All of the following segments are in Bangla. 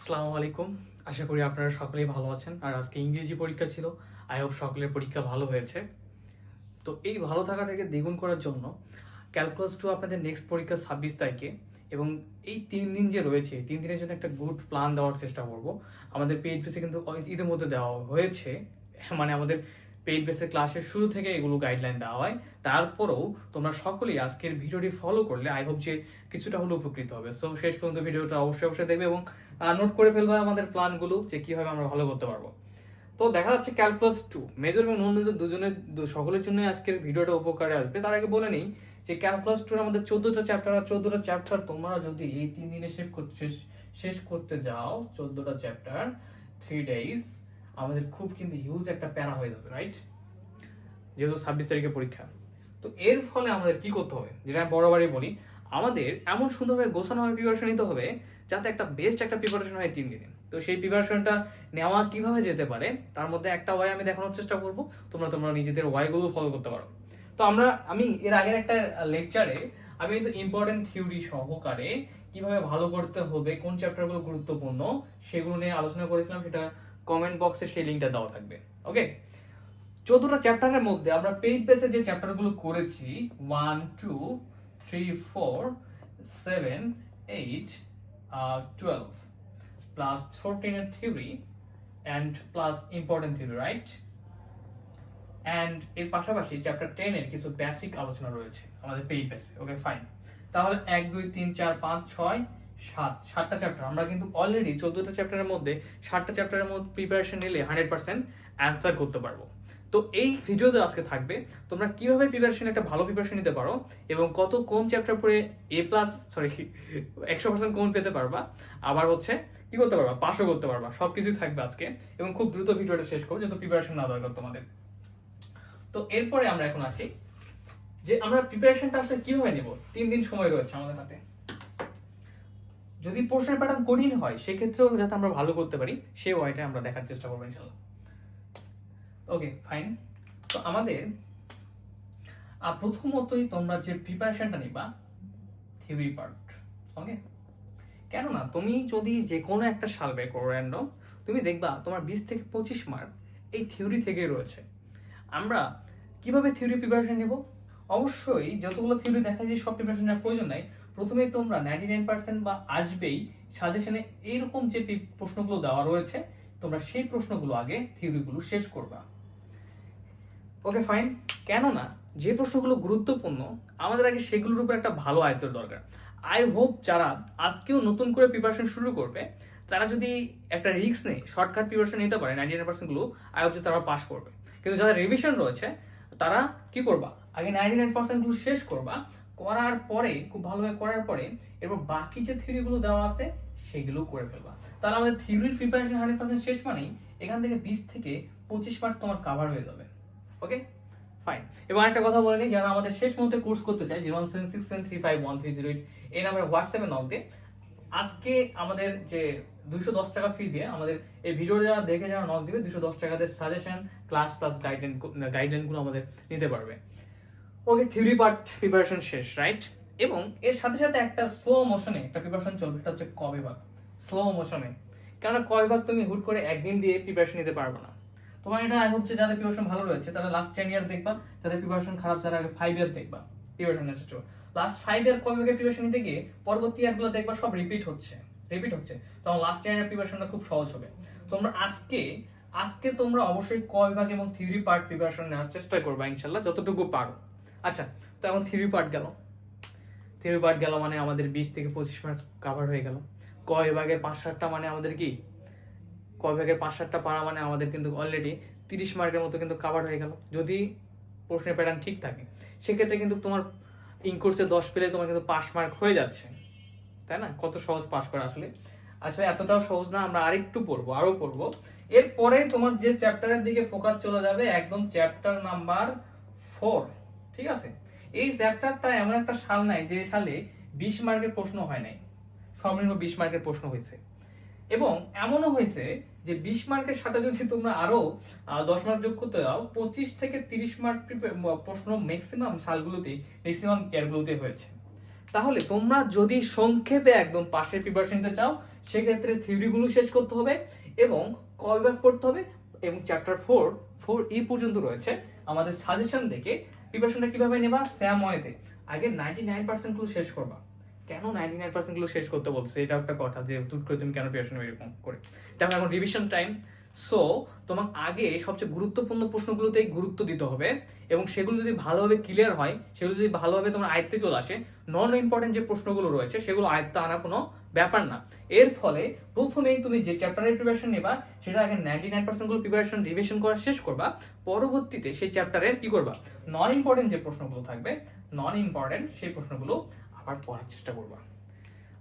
আসসালামু আলাইকুম। আশা করি আপনারা সকলেই ভালো আছেন। আর আজকে ইংরেজি পরীক্ষা ছিল। আই হোপ সকলের পরীক্ষা ভালো হয়েছে। তো এই ভালো থাকাটাকে দ্বিগুণ করার জন্য ক্যালকুলাস টু আপনাদের নেক্সট পরীক্ষা ছাব্বিশ তারিখে এবং এই তিন দিন যে রয়েছে, তিন দিনের জন্য একটা গুড প্ল্যান দেওয়ার চেষ্টা করব। আমাদের পেইড বেসে কিন্তু ইতিমধ্যে দেওয়া হয়েছে। মানে আমাদের পেইড বেসের ক্লাসের শুরু থেকে এগুলো গাইডলাইন দেওয়া হয়। তারপরেও তোমরা সকলেই আজকের ভিডিওটি ফলো করলে আই হোপ যে কিছুটা হলেও উপকৃত হবে। সো শেষ পর্যন্ত ভিডিওটা অবশ্যই অবশ্যই দেখবে এবং নোট করে ফেলবে আমাদের প্ল্যানগুলো যে কীভাবে আমরা ভালো করতে পারব। তো দেখা যাচ্ছে ক্যালকুলাস টু মেজর এবং নন মেজর দুজনের সকলের জন্য আজকের ভিডিওটা উপকারে আসবে। তার আগে বলে নেই যে ক্যালকুলাস টুর আমাদের চোদ্দটা চ্যাপ্টার আর চোদ্দটা চ্যাপ্টার তোমরা যদি এই তিন দিনে শেষ শেষ- করতে যাও, চোদ্দটা চ্যাপ্টার থ্রি ডেইজ আমাদের খুব কিন্তু হিউজ একটা প্যারা হয়ে যাবে রাইট যেহেতু ছাব্বিশ তারিখে পরীক্ষা। তো এর ফলে আমাদের কি করতে হবে? যেটা আমি বরাবরই বলি, আমাদের এমন সুন্দরভাবে গোছানোভাবে প্রিপারেশন নিতে হবে যাতে একটা বেস্ট একটা প্রিপারেশন হয় তিন দিনে। তো সেই প্রিপারেশনটা নেওয়া কীভাবে যেতে পারে, তার মধ্যে একটা ওয়াই আমি দেখানোর চেষ্টা করব, তোমরা তোমরা নিজেদের ওয়াইগুলো ফলো করতে পারো। তো আমরা, আমি এর আগের একটা লেকচারে আমি কিন্তু ইম্পর্টেন্ট থিওরি সহকারে কীভাবে ভালো করতে হবে, কোন চ্যাপ্টারগুলো গুরুত্বপূর্ণ, সেগুলো নিয়ে আলোচনা করেছিলাম, সেটা কমেন্ট বক্সে সেই লিঙ্কটা দেওয়া থাকবে। ওকে চোদ্দটা চ্যাপ্টারের মধ্যে আমরা পেইড বেসে যে চ্যাপ্টারগুলো করেছি one two three four seven eight twelve plus ফোরটিনের theory and plus important theory right and এর পাশাপাশি চ্যাপ্টার টেনের কিছু বেসিক আলোচনা রয়েছে, আমাদের পেইড বেসে ওকে ফাইন তাহলে এক, দুই, তিন, চার, পাঁচ, ছয়, সাত, সাতটা চ্যাপ্টার আমরা কিন্তু অলরেডি চোদ্দটা চ্যাপ্টারের মধ্যে সাতটা চ্যাপ্টারের মধ্যে প্রিপারেশন নিলে হান্ড্রেড পার্সেন্ট অ্যান্সার করতে পারব। তো এই ভিডিওতে আজকে থাকবে তোমরা কীভাবে প্রিপারেশন একটা ভালো প্রিপারেশন নিতে পারো এবং কত কোন চ্যাপ্টার পড়ে এ প্লাস সরি একশো পার্সেন্ট কোন পেতে পারবা। আবার হচ্ছে, কি করতে পারবা? পাসও করতে পারবা। সবকিছুই থাকবে আজকে এবং খুব দ্রুত ভিডিওটা শেষ করব যেহেতু প্রিপারেশন না দরকার তোমাদের। তো এরপরে আমরা এখন আসি যে আমরা প্রিপারেশনটা আসলে কীভাবে নেব? তিন দিন সময় রয়েছে আমাদের হাতে। যদি প্রশ্নের প্যাটার্ন কঠিন হয়, সেক্ষেত্রেও যাতে আমরা ভালো করতে পারি সেই ওয়াইটা আমরা দেখার চেষ্টা করব ইনশাল্লাহ। ওকে ফাইন তো আমাদের প্রথমতই তোমরা যে প্রিপারেশনটা নিবা থিওরি পার্ট ওকে কেননা তুমি যদি যে কোনো একটা সাল বের করো র্যান্ডম তুমি দেখবা তোমার বিশ থেকে পঁচিশ মার্ক এই থিওরি থেকেই রয়েছে। আমরা কীভাবে থিওরি প্রিপারেশন নেব? অবশ্যই যতগুলো থিওরি দেখা যায় সব প্রিপারেশন নেওয়ার প্রয়োজন নাই। প্রথমেই তোমরা নাইনটি নাইন পার্সেন্ট বা আসবেই সাজেশনে এইরকম যে প্রশ্নগুলো দেওয়া রয়েছে, তোমরা সেই প্রশ্নগুলো আগে থিওরিগুলো শেষ করবা। ওকে ফাইন কেননা যে প্রশ্নগুলো গুরুত্বপূর্ণ, আমাদের আগে সেগুলোর উপর একটা ভালো আয়ত্তের দরকার। আই হোপ যারা আজকেও নতুন করে প্রিপারেশন শুরু করবে, তারা যদি একটা রিস্ক নেই শর্টকাট প্রিপারেশন নিতে পারে নাইনটি নাইন পার্সেন্টগুলো আই হোপ যে তারা পাস করবে। কিন্তু যারা রিভিশন রয়েছে, তারা কি করবা? আগে নাইনটি নাইন পার্সেন্টগুলো শেষ করবা, করার পরে, খুব ভালোভাবে করার পরে, এরপর বাকি যে থিওরিগুলো দেওয়া আছে, সেগুলো করে ফেলবা। তাহলে আমাদের থিওরির প্রিপারেশন হান্ড্রেড পার্সেন্ট শেষ মানেই এখান থেকে বিশ থেকে পঁচিশ মার্ক তোমার কাভার হয়ে যাবে। ওকে ফাইন এবং একটা কথা বলে নিই, যারা আমাদের শেষ মুহূর্তে কোর্স করতে চায় zero one seven six seven three five one three zero eight এই নাম্বারে হোয়াটসঅ্যাপে নক দিয়ে, আজকে আমাদের যে দুইশো দশ টাকা ফি দিয়ে, আমাদের এই ভিডিও যারা দেখে যারা নক দিবে দুশো দশ টাকাতে সাজেশন ক্লাস প্লাস গাইডলাইন গাইডলাইনগুলো আমাদের নিতে পারবে। ওকে থিওরি পার্ট প্রিপারেশন শেষ রাইট এবং এর সাথে সাথে একটা স্লো মোশনে একটা প্রিপারেশন চলবে, সেটা হচ্ছে কবে ভাগ? স্লো মোশনে কেননা কয় ভাগ তুমি হুট করে একদিন দিয়ে প্রিপারেশন নিতে পারবে না। তোমার এটা যে যাদের প্রিপারেশন ভালো রয়েছে, তারা লাস্ট টেন ইয়ার দেখবা, যাদের প্রিপারেশন খারাপ, যারা আগে ফাইভ ইয়ার দেখবা প্রিপারেশন লাস্ট ফাইভ ইয়ার কবে ভাগে প্রিপারেশন নিতে গিয়ে, পরবর্তী ইয়ারগুলো দেখবা সব রিপিট হচ্ছে রিপিট হচ্ছে। তখন লাস্ট ইয়ারের প্রিপারেশনটা খুব সহজ হবে। তোমরা আজকে আজকে তোমরা অবশ্যই কয় ভাগ এবং থিওরি পার্ট প্রিপারেশন নেওয়ার চেষ্টা করবা ইনশাল্লাহ যতটুকু পারো। আচ্ছা তো এখন থিওরি পার্ট গেল। থিওরি পার্ট গেল মানে আমাদের বিশ থেকে পঁচিশ মার্ক কাভার হয়ে গেল। কয় ভাগের পাঁচ সাতটা মানে আমাদের কি? কয় ভাগের পাঁচ সাতটা পারা মানে আমাদের কিন্তু অলরেডি তিরিশ মার্কের মতো কিন্তু কাভার হয়ে গেল। যদি প্রশ্নের প্যাটার্ন ঠিক থাকে, সেক্ষেত্রে কিন্তু তোমার ইনকোর্সে দশ পেলে তোমার কিন্তু পাস মার্ক হয়ে যাচ্ছে। তাই না? কত সহজ পাস করা আসলে। আসলে এতটাও সহজ না, আমরা আরেকটু পড়ব, আরও পড়ব। এরপরে তোমার যে চ্যাপ্টারের দিকে ফোকাস চলে যাবে, একদম চ্যাপ্টার নাম্বার ফোর ঠিক আছে? এই চ্যাপ্টারটা এমন একটা সাল নাই, যে সালে বিশ মার্কের প্রশ্ন হয় নাই। সর্বনিম্ন বিশ মার্কের প্রশ্ন হয়েছে। এবং এমনও হয়েছে যে বিশ মার্কের সাথে যদি তোমরা আরও দশ মার্ক যোগ করতে যাও, পঁচিশ থেকে তিরিশ মার্ক প্রশ্ন ম্যাক্সিমাম সালগুলোতে ম্যাক্সিমাম ইয়ারগুলোতে হয়েছে। তাহলে তোমরা যদি সংক্ষেপে একদম পাশের প্রিপারেশন নিতে চাও, সেক্ষেত্রে থিওরিগুলো শেষ করতে হবে এবং ক বিভাগ পড়তে হবে এবং চ্যাপ্টার ফোর ফোর ই পর্যন্ত রয়েছে। আমাদের সাজেশন দেখে প্রিপারেশনটা কীভাবে নেবা? স্যাম ওয়েতে আগে নাইনটি নাইন পার্সেন্টগুলো শেষ করবা। কেন নাইনটি নাইন পার্সেন্টগুলো শেষ করতে বলছে? একটা কথা যে করে তুমি কেন এরকম করে? দেখো এখন রিভিশন টাইম সো আগে সবচেয়ে গুরুত্বপূর্ণ গুরুত্ব দিতে হবে এবং সেগুলো যদি ভালোভাবে ক্লিয়ার হয়, সেগুলো যদি ভালোভাবে তোমার আয়ত্তে চলে আসে নন ইম্পর্টেন্ট যে প্রশ্নগুলো রয়েছে, সেগুলো আয়ত্তে আনা কোনো ব্যাপার না। এর ফলে প্রথমেই তুমি যে চ্যাপ্টারের প্রিপারেশন নেবা, সেটা আগে নাইনটি নাইন পার্সেন্টগুলো প্রিপারেশন রিভিশন করা শেষ করবা, পরবর্তীতে সেই চ্যাপ্টারের কি করবা? নন ইম্পর্টেন্ট যে প্রশ্নগুলো থাকবে নন ইম্পর্টেন্ট সেই প্রশ্নগুলো আবার পড়ার চেষ্টা করবা।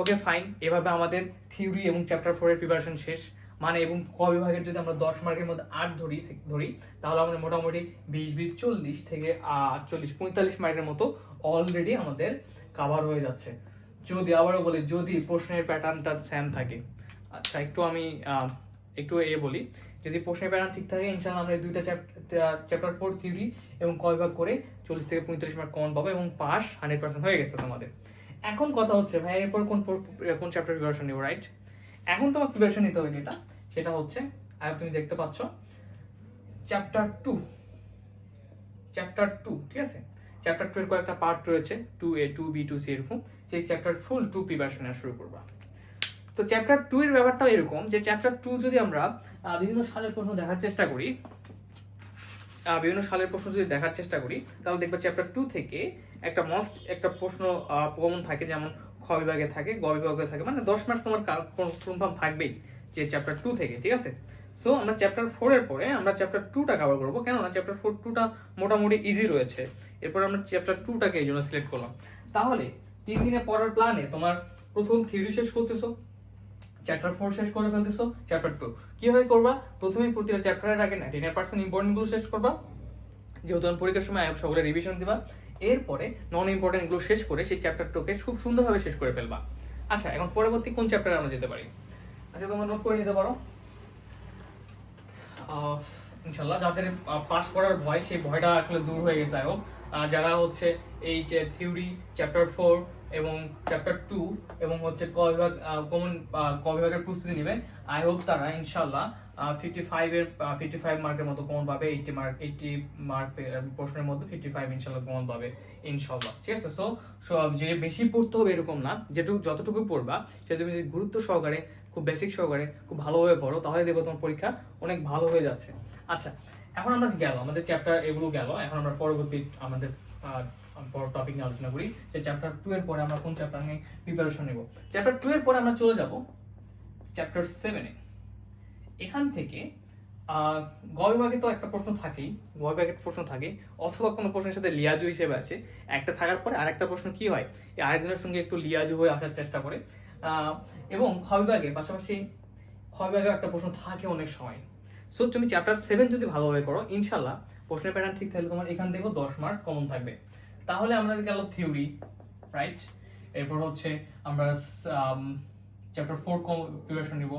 ওকে ফাইন এভাবে আমাদের থিওরি এবং চ্যাপ্টার ফোরের প্রিপারেশন শেষ। মানে এবং ক বিভাগের যদি আমরা দশ মার্কের মধ্যে আট ধরি ধরি, তাহলে আমাদের মোটামুটি বিশ বিশ, চল্লিশ থেকে আটচল্লিশ পঁয়তাল্লিশ মার্কের মতো অলরেডি আমাদের কাভার হয়ে যাচ্ছে। যদি আবারও বলি, যদি প্রশ্নের প্যাটার্নটা স্যাম থাকে। আচ্ছা একটু আমি একটু এ বলি। যদি প্রশ্নের প্যাটার্ন ঠিক থাকে ইনশাল্লাহ আমরা এই দুইটা চ্যাপ্টার ফোর থিওরি এবং কয় বিভাগ করে চল্লিশ থেকে পঁয়তাল্লিশ মার্ক কমন পাবো এবং পাস হান্ড্রেড পার্সেন্ট হয়ে গেছে তোমাদের। এখন কথা হচ্ছে, ভাই, এরপর কোন কোন চ্যাপ্টার প্রিপারেশন নিব রাইট এখন তোমার প্রিপারেশন নিতে হবে যেটা, সেটা হচ্ছে আর তুমি দেখতে পাচ্ছ চ্যাপ্টার টু চ্যাপ্টার টু ঠিক আছে? চ্যাপ্টার টু এর কয়েকটা পার্ট রয়েছে two A two B two C এরকম। সেই চ্যাপ্টার ফুল টু প্রিপারেশন শুরু করবা। তো চ্যাপ্টার টু এর ব্যাপারটাও এরকম যে চ্যাপ্টার টু যদি আমরা বিভিন্ন সালের প্রশ্ন দেখার চেষ্টা করি বিভিন্ন সালের প্রশ্ন যদি দেখার চেষ্টা করি, তাহলে দেখবে চ্যাপ্টার টু থেকে একটা মস্ট একটা প্রশ্ন কমন থাকে যেমন খ বিভাগে থাকে, গ বিভাগে থাকে মানে দশ মার্ক তোমার কনফার্ম থাকবেই যে চ্যাপ্টার টু থেকে, ঠিক আছে? সো আমরা চ্যাপ্টার ফোর এর পরে আমরা চ্যাপ্টার টুটা কভার করব, কেননা চ্যাপ্টার ফোর টুটা মোটামুটি ইজি রয়েছে। এরপর আমরা চ্যাপ্টার টুটাকে এই জন্য সিলেক্ট করলাম। তাহলে তিন দিনে পড়ার প্ল্যানে তোমার প্রথম থিওরি শেষ করতেছো। চ্যাপ্টার ফোর শেষ করে ফেলতেছো চ্যাপ্টার টু কীভাবে করবা? প্রথমে প্রতিটা চ্যাপ্টারের আগে নাইনটি নাইন পার্সেন্ট ইম্পর্টেন্টগুলো শেষ করবা। যেহেতু পরীক্ষার সময় সকলে রিভিশন দিবা, এরপরে নন ইম্পর্টেন্টগুলো শেষ করে সেই চ্যাপ্টার টুকে খুব সুন্দরভাবে শেষ করে ফেলবা। আচ্ছা এখন পরবর্তী কোন চ্যাপ্টারে আমরা যেতে পারি? আচ্ছা তোমরা নোট করে নিতে পারো। ইনশাল্লাহ যাদের পাস করার ভয়, সেই ভয়টা আসলে দূর হয়ে গেছে আয়ো যারা হচ্ছে এই যে থিওরি চ্যাপ্টার ফোর এবং চ্যাপ্টার টু এবং হচ্ছে ক বিভাগ কমন ক বিভাগের প্রস্তুতি নেবে আই হোপ তারা ইনশাল্লাহ ফিফটি ফাইভ এর ফিফটি ফাইভ মার্কের মতো কমন পাবে এইটি মার্ক এইটি মার্ক প্রশ্নের মধ্যে ফিফটি ফাইভ ইনশাল্লাহ কমন পাবে ইনশাল্লাহ ঠিক আছে? সো, যে বেশি পড়তে হবে এরকম না, যেটুকু, যতটুকু পড়বা, সেটা তুমি যদি গুরুত্ব সহকারে, খুব বেসিক সহকারে, খুব ভালোভাবে পড়ো, তাহলে দেখব তোমার পরীক্ষা অনেক ভালো হয়ে যাচ্ছে। আচ্ছা এখন আমরা গেল আমাদের চ্যাপ্টার এগুলো গেল, এখন আমরা পরবর্তী আমাদের বড় টপিক নিয়ে আলোচনা করি যে চ্যাপ্টার টু এর পরে আমরা কোন চ্যাপ্টার নিয়ে প্রিপারেশন নেব। চ্যাপ্টার টু এর পরে আমরা চলে যাব চ্যাপ্টার সেভেনে এখান থেকে আহ, গ বিভাগে তো একটা প্রশ্ন থাকেই গ বিভাগের প্রশ্ন থাকে অথবা কোনো প্রশ্নের সাথে লিয়াজু হিসেবে আছে। একটা থাকার পরে আরেকটা প্রশ্ন কি হয়? এই আরেকজনের সঙ্গে একটু লিয়াজু হয়ে আসার চেষ্টা করে। এবং খ বিভাগে পাশাপাশি খ বিভাগে একটা প্রশ্ন থাকে অনেক সময়। সো তুমি চ্যাপ্টার সেভেন যদি ভালোভাবে করো ইনশাল্লাহ প্রশ্নের প্যাটার্ন ঠিক থাকলে তোমার এখান থেকেও দশ মার্ক কমন থাকবে। তাহলে আমাদের গেল থিওরি রাইট এরপর হচ্ছে আমরা চ্যাপ্টার ফোর প্রিপারেশন নিব,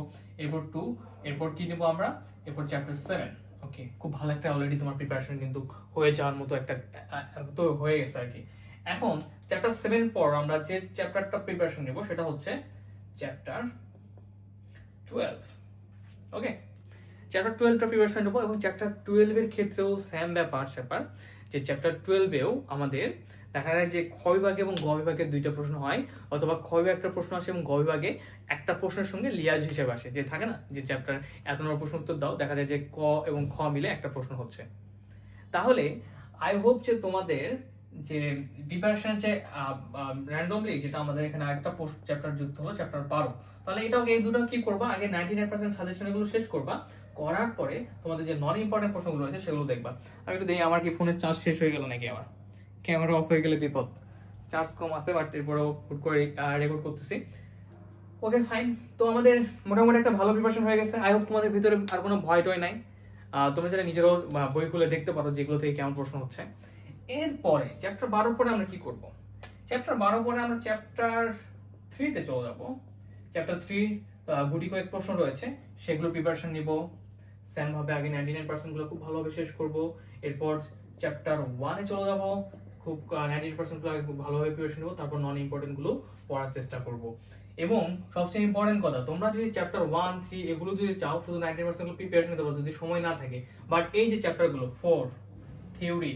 এরপর টু এরপর কি নিব আমরা? এরপর চ্যাপ্টার সেভেন ওকে খুব ভালো একটা অলরেডি তোমার প্রিপারেশন কিন্তু হয়ে যাওয়ার মতো একটা তো হয়ে গেছে আর কি। এখন চ্যাপ্টার সেভেন পর আমরা যে চ্যাপ্টারটা প্রিপারেশন নিব সেটা হচ্ছে চ্যাপ্টার টুয়েলভ ওকে চ্যাপ্টার টুয়েলভটা প্রিপারেশন নেব এবং চ্যাপ্টার টুয়েলভের ক্ষেত্রেও স্যাম ব্যাপার স্যাপার যে চ্যাপ্টার টুয়েলভেও আমাদের দেখা যায় যে খ বিভাগে এবং গ বিভাগে দুইটা প্রশ্ন হয়, অথবা খ বিভাগে একটা প্রশ্ন আসে এবং গ বিভাগে একটা প্রশ্নের সঙ্গে লিয়াজ হিসেবে আসে, যে থাকে না? যে চ্যাপ্টার এত নম্বর প্রশ্ন উত্তর দাও, দেখা যায় যে ক এবং খ মিলে একটা প্রশ্ন হচ্ছে। তাহলে আই হোপ যে তোমাদের যে প্রিপারেশন যে র্যান্ডমলি যেটা আমাদের এখানে একটা চ্যাপ্টার যুক্ত হলো চ্যাপ্টার বারো। তাহলে এটাও এই দুটো কি করবা? আগে নাইনটি নাইন পার্সেন্ট সাজেশন এগুলো শেষ করবা। করার পরে তোমাদের যে নন ইম্পর্টেন্ট প্রশ্নগুলো রয়েছে সেগুলো দেখবা। আমি একটু দেখি, আমার কি ফোনের চার্জ শেষ হয়ে গেল নাকি আমার? ক্যামেরা অফ হয়ে গেলে বিপদ। চার্জ কম আছে বাট এরপরেও হুট করে রেকর্ড করতেছি। ওকে ফাইন তো আমাদের মোটামুটি একটা ভালো প্রিপারেশন হয়ে গেছে। আই হোপ তোমাদের ভিতরে আর কোনো ভয় টয় নাই। তোমরা সেটা নিজেরও বই খুলে দেখতে পারো যেগুলো থেকে কেমন প্রশ্ন হচ্ছে। এরপরে চ্যাপ্টার বারো পরে আমরা কি করব? চ্যাপ্টার বারো পরে আমরা চ্যাপ্টার থ্রিতে চলে যাব। চ্যাপ্টার থ্রি গুটি কয়েক প্রশ্ন রয়েছে। সেগুলো প্রিপারেশন নিব। স্যাম ভাবে আগে নাইনটি নাইন পার্সেন্টগুলো খুব ভালোভাবে শেষ করব। এরপর চ্যাপ্টার ওয়ানে চলে যাব। খুব নাইনটি পার্সেন্ট আগে খুব ভালোভাবে প্রিপারেশন নেব। তারপর নন ইম্পর্টেন্টগুলো পড়ার চেষ্টা করব। এবং সবচেয়ে ইম্পর্টেন্ট কথা, তোমরা যদি চ্যাপ্টার ওয়ান থ্রি এগুলো যদি চাও, শুধু নাইনটি পার্সেন্ট প্রিপারেশন নিতে পারো, যদি সময় না থাকে। বাট এই যে চ্যাপ্টারগুলো four theory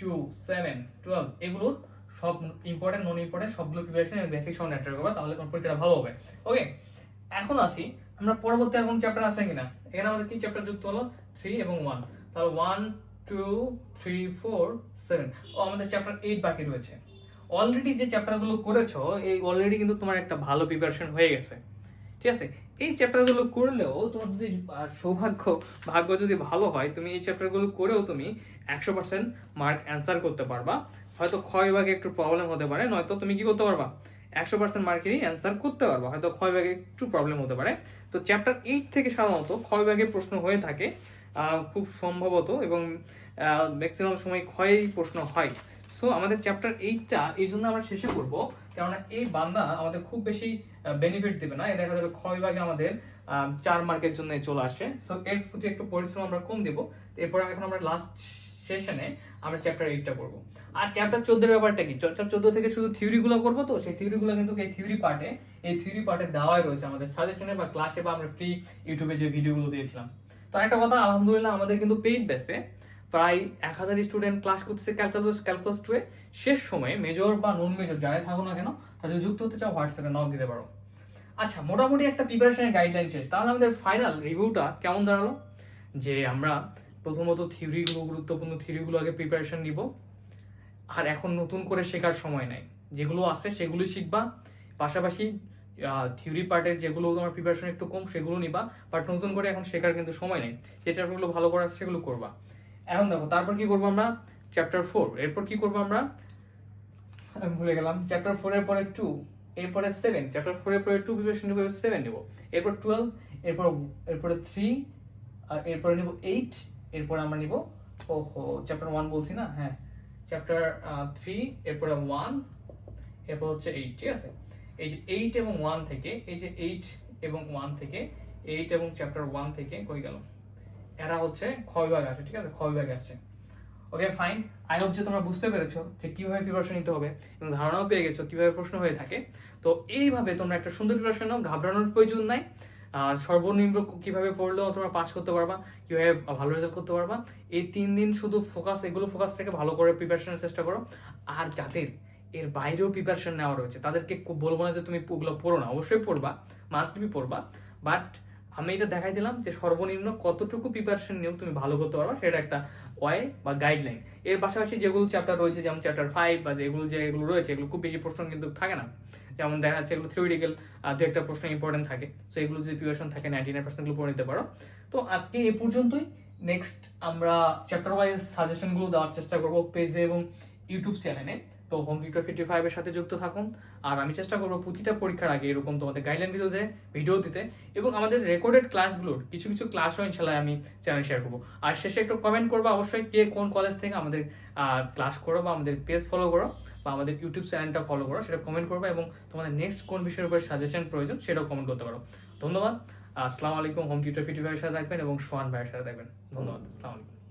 two seven twelve এগুলো সব ইম্পর্টেন্ট নন ইম্পর্টেন্ট সবগুলো প্রিপারেশন বেসিক সঙ্গে অ্যাটার করবে, তাহলে তোমার পরীক্ষাটা ভালো হবে। ওকে এখন আসি আমরা পরবর্তী এখন চ্যাপ্টার আছে কিনা? এখানে আমাদের কি চ্যাপ্টার যুক্ত হলো থ্রি এবং ওয়ান তাহলে one two three four seven ও, আমাদের চ্যাপ্টার এইট বাকি রয়েছে। অলরেডি যে চ্যাপ্টারগুলো করেছ, এই অলরেডি কিন্তু তোমার একটা ভালো প্রিপারেশন হয়ে গেছে। ঠিক আছে? এই চ্যাপ্টারগুলো করলেও তোমার যদি সৌভাগ্য, ভাগ্য যদি ভালো হয়, তুমি এই চ্যাপ্টারগুলো করেও তুমি একশো পার্সেন্ট মার্ক অ্যান্সার করতে পারবা। হয়তো ক্ষয় ভাগে একটু প্রবলেম হতে পারে, নয়তো তুমি কি করতে পারবা? একশো পার্সেন্ট মার্কেরই অ্যান্সার করতে পারবা। হয়তো ক্ষয় ভাগে একটু প্রবলেম হতে পারে। তো চ্যাপ্টার এইট থেকে সাধারণত ক্ষয় ভাগে প্রশ্ন হয়ে থাকে খুব সম্ভবত এবং ম্যাক্সিমাম সময় ক্ষয়েই প্রশ্ন হয়। সো আমাদের চ্যাপ্টার এইটটা এই জন্য আমরা শেষে করব, কেননা এই বান্দা আমাদের খুব বেশি বেনিফিট দেবে না। এ দেখা যাবে ক্ষয় ভাগে আমাদের চার মার্কের জন্য চলে আসে। সো এর প্রতি একটু পরিশ্রম আমরা কম দেবো। এরপর এখন আমরা লাস্ট সেশনে আমরা চ্যাপ্টার এইটটা করব আর চ্যাপ্টার চোদ্দের ব্যাপারটা কি? চ্যাপ্টার চোদ্দ থেকে শুধু থিওরিগুলো করব তো? সেই থিওরিগুলো কিন্তু এই থিওরি পার্টে এই থিওরি পার্টে দেওয়াই রয়েছে আমাদের সাজেশনে বা ক্লাসে বা আমরা ফ্রি ইউটিউবে যে ভিডিওগুলো দিয়েছিলাম। তো একটা কথা, আলহামদুলিল্লাহ আমাদের কিন্তু পেইড বেসে প্রায় এক হাজার স্টুডেন্ট ক্লাস করতেছে ক্যালকুলাস ক্যালকুলাস টুয়ে শেষ সময়ে মেজর বা নন মেজর যারাই থাকো না কেন যদি যুক্ত হতে চাও হোয়াটসঅ্যাপে নক দিতে পারো। আচ্ছা মোটামুটি একটা প্রিপারেশনের গাইডলাইন শেষ। তাহলে আমাদের ফাইনাল রিভিউটা কেমন দাঁড়াল? যে আমরা প্রথমত থিওরিগুলো গুরুত্বপূর্ণ থিওরিগুলো আগে প্রিপারেশন নিব। আর এখন নতুন করে শেখার সময় নাই। যেগুলো আছে সেগুলো শিখবা। পাশাপাশি থিওরি পার্টের যেগুলো তোমার প্রিপারেশন একটু কম, সেগুলো নিবা। বাট নতুন করে এখন শেখার কিন্তু সময় নেই। যে চ্যাপ্টারগুলো ভালো করা আছে সেগুলো করবা। এখন দেখো, তারপর কি করব আমরা? চ্যাপ্টার ফোর এরপর কি করব আমরা? আমি ভুলে গেলাম। চ্যাপ্টার ফোর এর পরে টু এরপরে সেভেন চ্যাপ্টার ফোর এর পরে টু প্রিপারেশন নেব সেভেন নেব। এরপর টুয়েলভ এরপর, এরপরে থ্রি আর এরপরে নেব এইট এরপর আমরা নিব ও হো চ্যাপ্টার ওয়ান বলছি না? হ্যাঁ চ্যাপ্টার থ্রি এরপরে ওয়ান এরপর হচ্ছে এইট ঠিক আছে? এই যে এইট এবং ওয়ান থেকে, এই যে এইট এবং ওয়ান থেকে এইট এবং চ্যাপ্টার ওয়ান থেকে কই গেল? এরা হচ্ছে ক্ষয় বিভাগ আছে, ঠিক আছে? ক্ষয় বিভাগ আছে। ওকে ফাইন আই হোপ যে তোমরা বুঝতে পেরেছ যে কীভাবে প্রিপারেশন নিতে হবে এবং ধারণাও পেয়ে গেছো কীভাবে প্রশ্ন হয়ে থাকে। তো এইভাবে তোমরা একটা সুন্দর প্রিপারেশন নাও, ঘাবড়ানোর প্রয়োজন নাই। সর্বনিম্ন কীভাবে পড়লেও তোমরা পাস করতে পারবা, কীভাবে ভালো রেজাল্ট করতে পারবা, এই তিন দিন শুধু ফোকাস এগুলো ফোকাস থেকে ভালো করে প্রিপারেশনের চেষ্টা করো। আর যাদের এর বাইরেও প্রিপারেশন নেওয়া রয়েছে, তাদেরকে বলব না যে তুমি ওগুলো পড়ো না, অবশ্যই পড়বা মাস্ট বি পড়বা বাট আমি এটা দেখাই দিলাম যে সর্বনিম্ন কতটুকু প্রিপারেশন নিয়েও তুমি ভালো করতে পারবা, সেটা একটা ওয়ে বা গাইডলাইন এর পাশাপাশি যেগুলো চ্যাপ্টার রয়েছে, যেমন চ্যাপ্টার ফাইভ বা যেগুলো যেগুলো রয়েছে, এগুলো খুব বেশি প্রশ্ন কিন্তু থাকে না। যেমন দেখা যাচ্ছে এগুলো থিওরিটিক্যাল দু একটা প্রশ্ন ইম্পর্টেন্ট থাকে। সো এগুলো যদি প্রিপারেশন থাকে নাইনটি নাইন পার্সেন্টগুলো পড়ে নিতে পারো। তো আজকে এ পর্যন্তই। নেক্সট আমরা চ্যাপ্টার ওয়াইজ সাজেশনগুলো দেওয়ার চেষ্টা করব পেজে এবং ইউটিউব চ্যানেলে তো হোম টিউটর ফিফটি ফাইভের সাথে যুক্ত থাকুন। আর আমি চেষ্টা করব প্রতিটা পরীক্ষার আগে এরকম তোমাদের গাইডলাইন ভিডিওতে ভিডিও দিতে এবং আমাদের রেকর্ডেড ক্লাসগুলোর কিছু কিছু ক্লাসও ইনশাল্লাহ আমি চ্যানেল শেয়ার করব। আর শেষে একটু কমেন্ট করব অবশ্যই কে কোন কলেজ থেকে আমাদের ক্লাস করো বা আমাদের পেজ ফলো করো বা আমাদের ইউটিউব চ্যানেলটা ফলো করো, সেটা কমেন্ট করব এবং তোমাদের নেক্সট কোন বিষয়ের উপর সাজেশন প্রয়োজন সেটাও কমেন্ট করতে পারো। ধন্যবাদ। আসসালামু আলাইকুম। হোম টিউটর ফিফটি ফাইভের সাথে থাকবেন এবং সোহান ভাইয়ের সাথে থাকবেন। ধন্যবাদ। আসসালামু আলাইকুম।